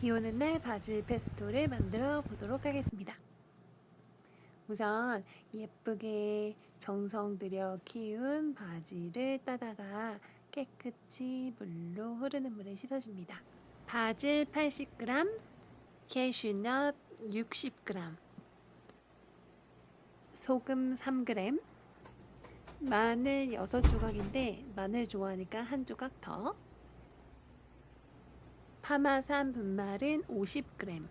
비 오는 날 바질 페스토를 만들어 보도록 하겠습니다. 우선 예쁘게 정성 들여 키운 바질을 따다가 깨끗이 물로 흐르는 물에 씻어줍니다. 바질 80g, 캐슈넛 60g, 소금 3g, 마늘 6조각인데 마늘 좋아하니까 한 조각 더, 파마산 분말은 50g,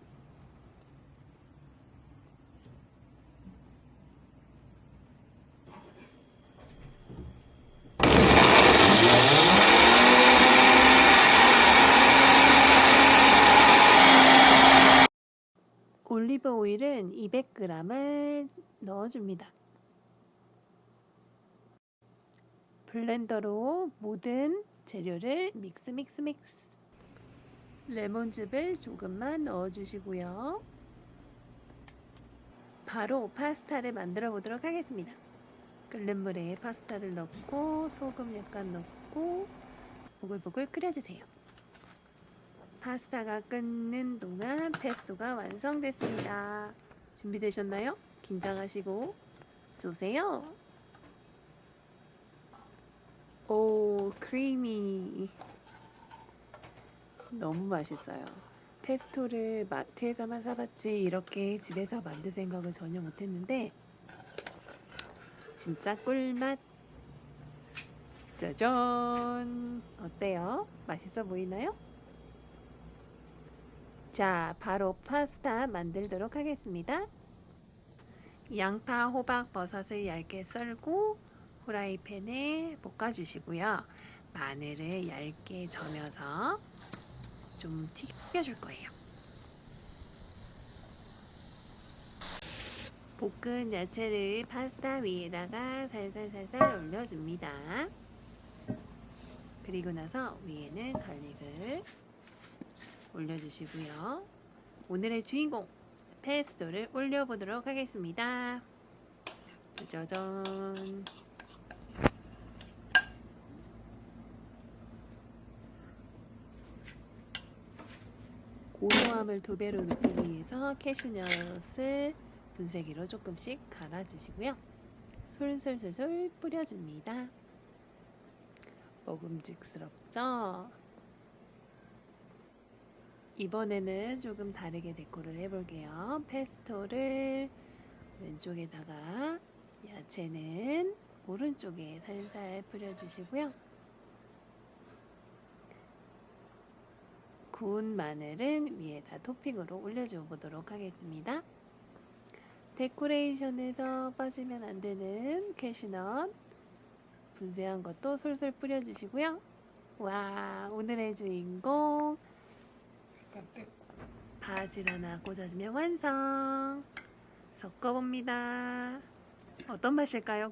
올리브 오일은 200g을 넣어줍니다. 블렌더로 모든 재료를 믹스 믹스 믹스 레몬즙을 조금만 넣어주시고요. 바로 파스타를 만들어 보도록 하겠습니다. 끓는 물에 파스타를 넣고 소금 약간 넣고 보글보글 끓여주세요. 파스타가 끓는 동안 페스토가 완성됐습니다. 준비되셨나요? 긴장하시고 쏘세요. 오, 크리미. 너무 맛있어요. 페스토를 마트에서만 사봤지 이렇게 집에서 만들 생각을 전혀 못했는데 진짜 꿀맛. 짜잔. 어때요? 맛있어 보이나요? 자, 바로 파스타 만들도록 하겠습니다. 양파, 호박, 버섯을 얇게 썰고 후라이팬에 볶아주시고요. 마늘을 얇게 저며서 좀 튀겨줄 거예요. 볶은 야채를 파스타 위에다가 살살살살 올려줍니다. 그리고 나서 위에는 갈릭을 올려주시고요. 오늘의 주인공 페스토를 올려보도록 하겠습니다. 짜잔. 고소함을 두 배로 높이기 위해서 캐슈넛을 분쇄기로 조금씩 갈아주시고요. 솔솔솔솔 뿌려줍니다. 먹음직스럽죠? 이번에는 조금 다르게 데코를 해볼게요. 페스토를 왼쪽에다가 야채는 오른쪽에 살살 뿌려주시고요. 구운 마늘은 위에다 토핑으로 올려줘 보도록 하겠습니다. 데코레이션에서 빠지면 안 되는 캐시넛 분쇄한 것도 솔솔 뿌려주시고요. 와, 오늘의 주인공 바질 하나 꽂아주면 완성. 섞어봅니다. 어떤 맛일까요?